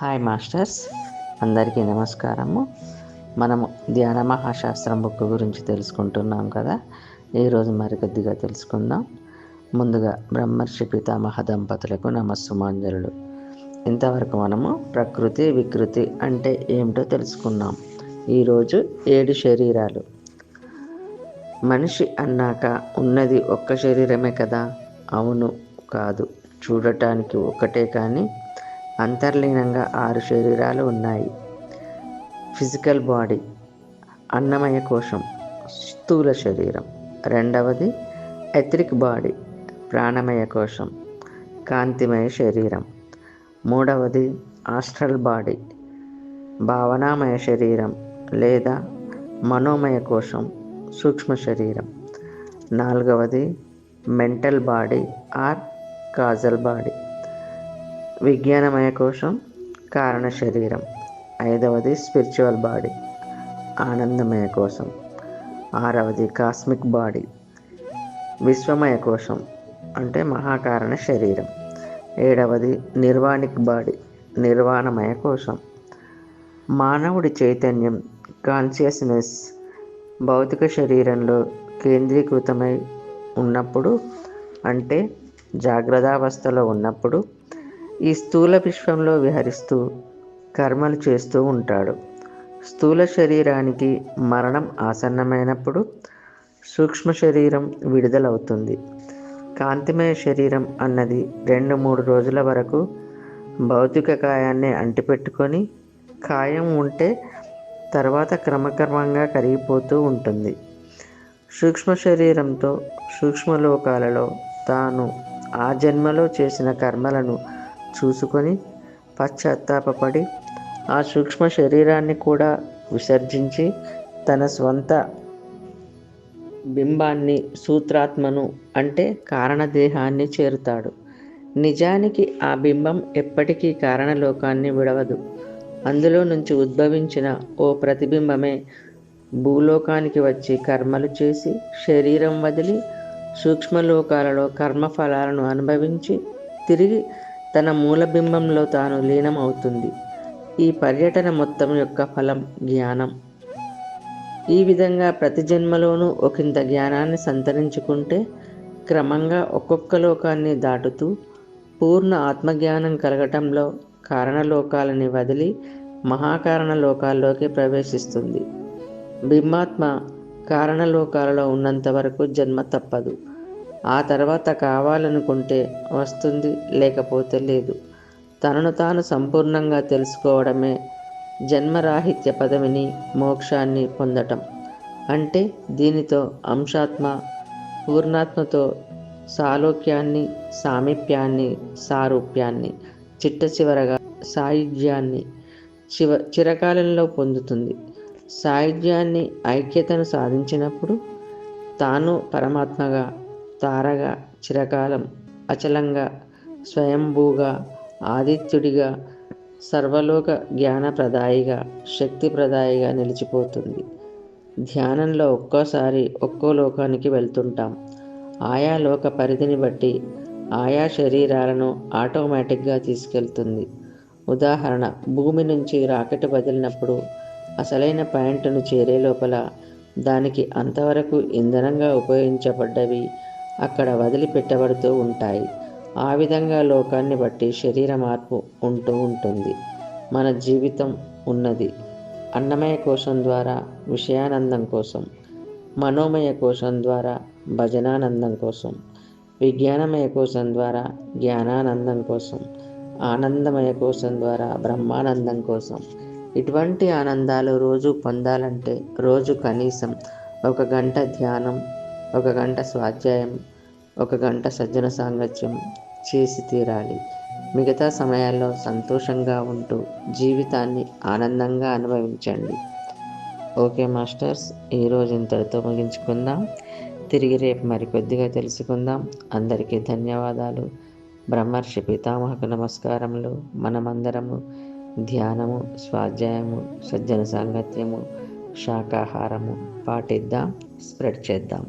Hi masters అందరికీ నమస్కారము. మనము ధ్యాన మహాశాస్త్రం బుక్ గురించి తెలుసుకుంటున్నాం కదా. ఈరోజు మరికొద్దిగా తెలుసుకుందాం. ముందుగా బ్రహ్మర్షి పితామహ దంపతులకు నమస్సుమాంజలుడు ఇంతవరకు మనము ప్రకృతి వికృతి అంటే ఏమిటో తెలుసుకున్నాం ఈరోజు ఏడు శరీరాలు. మనిషి అన్నాక ఉన్నది ఒక్క శరీరమే కదా? అవును కాదు. చూడటానికి ఒక్కటే కానీ అంతర్లీనంగా ఆరు శరీరాలు ఉన్నాయి. ఫిజికల్ బాడీ అన్నమయ కోశం స్థూల శరీరం. రెండవది ఎథరిక్ బాడీ ప్రాణమయ కోశం కాంతిమయ శరీరం. మూడవది ఆస్ట్రల్ బాడీ భావనామయ శరీరం లేదా మనోమయ కోశం సూక్ష్మ శరీరం. నాలుగవది mental body or causal body. విజ్ఞానమయ కోశం కారణ శరీరం. ఐదవది స్పిరిచువల్ బాడీ ఆనందమయ కోశం. ఆరవది కాస్మిక్ బాడీ విశ్వమయ కోశం అంటే మహాకారణ శరీరం. ఏడవది నిర్వాణిక్ బాడీ నిర్వాణమయ కోశం. మానవుడి చైతన్యం కాన్షియస్నెస్ భౌతిక శరీరంలో కేంద్రీకృతమై ఉన్నప్పుడు అంటే జాగ్రత్తావస్థలో ఉన్నప్పుడు ఈ స్థూల విశ్వంలో విహరిస్తూ కర్మలు చేస్తూ ఉంటాడు. స్థూల శరీరానికి మరణం ఆసన్నమైనప్పుడు సూక్ష్మ శరీరం విడుదలవుతుంది. కాంతిమయ శరీరం అన్నది రెండు మూడు రోజుల వరకు భౌతిక కాయాన్ని అంటిపెట్టుకొని కాయం ఉంటే తర్వాత క్రమక్రమంగా కరిగిపోతూ ఉంటుంది. సూక్ష్మ శరీరంతో సూక్ష్మలోకాలలో తాను ఆ జన్మలో చేసిన కర్మలను చూసుకొని పశ్చాత్తాపడి ఆ సూక్ష్మ శరీరాన్ని కూడా విసర్జించి తన స్వంత బింబాన్ని సూత్రాత్మను అంటే కారణదేహాన్ని చేరుతాడు. నిజానికి ఆ బింబం ఎప్పటికీ కారణలోకాన్ని విడవదు. అందులో నుంచి ఉద్భవించిన ఓ ప్రతిబింబమే భూలోకానికి వచ్చి కర్మలు చేసి శరీరం వదిలి సూక్ష్మలోకాలలో కర్మఫలాలను అనుభవించి తిరిగి తన మూలబింబంలో తాను లీనం అవుతుంది ఈ పర్యటన మొత్తం యొక్క ఫలం జ్ఞానం. ఈ విధంగా ప్రతి జన్మలోనూ ఒకంత జ్ఞానాన్ని సంతరించుకుంటే క్రమంగా ఒక్కొక్క లోకాన్ని దాటుతూ పూర్ణ ఆత్మజ్ఞానం కలగటంలో కారణలోకాలని వదిలి మహాకారణ లోకాల్లోకి ప్రవేశిస్తుంది. బింబాత్మ కారణలోకాలలో ఉన్నంత వరకు జన్మ తప్పదు. ఆ తర్వాత కావాలనుకుంటే వస్తుంది లేకపోతే లేదు. తనను తాను సంపూర్ణంగా తెలుసుకోవడమే జన్మరాహిత్య పదవిని మోక్షాన్ని పొందటం. అంటే దీనితో అంశాత్మ పూర్ణాత్మతో సాలోక్యాన్ని సామీప్యాన్ని సారూప్యాన్ని చిట్ట చివరగా సాయుధ్యాన్ని చివ చిరకాలంలో పొందుతుంది. సాయుధ్యాన్ని ఐక్యతను సాధించినప్పుడు తాను పరమాత్మగా తారగా చిరకాలం అచలంగా స్వయంభూగా ఆదిత్యుడిగా సర్వలోక జ్ఞానప్రదాయిగా శక్తిప్రదాయిగా నిలిచిపోతుంది. ధ్యానంలో ఒక్కోసారి ఒక్కో లోకానికి వెళ్తుంటాం. ఆయా లోక పరిధిని బట్టి ఆయా శరీరాలను ఆటోమేటిక్గా తీసుకెళ్తుంది. ఉదాహరణ భూమి నుంచి రాకెట్ వదిలినప్పుడు అసలైన పాయింట్ను చేరే లోపల దానికి అంతవరకు ఇంధనంగా ఉపయోగించబడ్డవి అక్కడ వదిలిపెట్టబడుతూ ఉంటాయి. ఆ విధంగా లోకాన్ని బట్టి శరీర మార్పు ఉంటూ ఉంటుంది. మన జీవితం ఉన్నది. అన్నమయ కోశం ద్వారా విషయానందం కోసం మనోమయ కోశం ద్వారా భజనానందం కోసం విజ్ఞానమయ కోశం ద్వారా జ్ఞానానందం కోసం ఆనందమయ కోశం ద్వారా బ్రహ్మానందం కోసం. ఇటువంటి ఆనందాలు రోజు పొందాలంటే రోజు కనీసం ఒక గంట ధ్యానం ఒక గంట స్వాధ్యాయం ఒక గంట సజ్జన సాంగత్యం చేసి తీరాలి. మిగతా సమయాల్లో సంతోషంగా ఉంటూ జీవితాన్ని ఆనందంగా అనుభవించండి. ఓకే మాస్టర్స్ ఈరోజు ఇంతటితో ముగించుకుందాం. తిరిగి రేపు మరికొద్దిగా తెలుసుకుందాం. అందరికీ ధన్యవాదాలు. బ్రహ్మర్షి పితామహకు నమస్కారములు. మనమందరము ధ్యానము స్వాధ్యాయము సజ్జన సాంగత్యము శాకాహారము పాటిద్దాం స్ప్రెడ్ చేద్దాం.